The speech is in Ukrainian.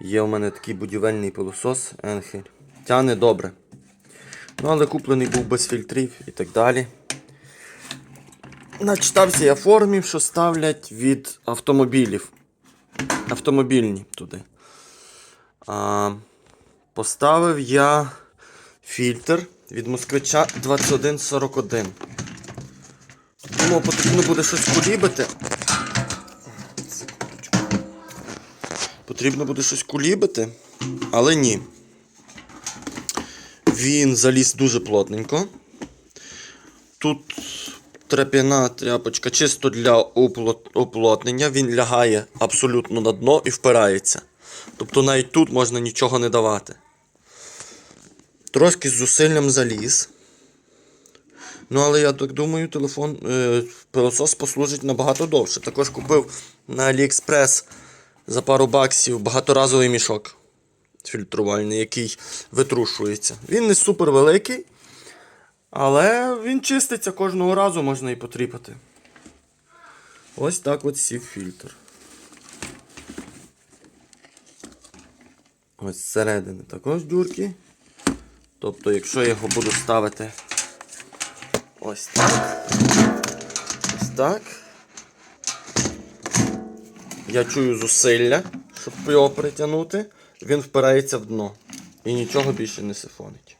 Є у мене такий будівельний пилосос Енхель. Тяне добре. Ну, але куплений був без фільтрів і так далі. Начитався я формів, що ставлять від автомобілів. Автомобільні туди. А, поставив я фільтр від москвича 2141. Думав, потрібно буде щось кулібити. Потрібно буде щось кулібити, але ні. Він заліз дуже плотненько. Тут трап'яна тряпочка чисто для уплотнення. Він лягає абсолютно на дно і впирається. Тобто навіть тут можна нічого не давати. Трошки з зусиллям заліз. Ну, але я так думаю, телефон е, пилосос послужить набагато довше. Також купив на AliExpress за пару баксів багаторазовий мішок фільтрувальний, який витрушується. Він не супер великий, але він чиститься кожного разу, можна і потріпати. Ось так от сів фільтр. Ось зсередини також дюрки. Тобто, якщо я його буду ставити ось так. Ось так. Я чую зусилля, щоб його притягнути. Він впирається в дно. І нічого більше не сифонить.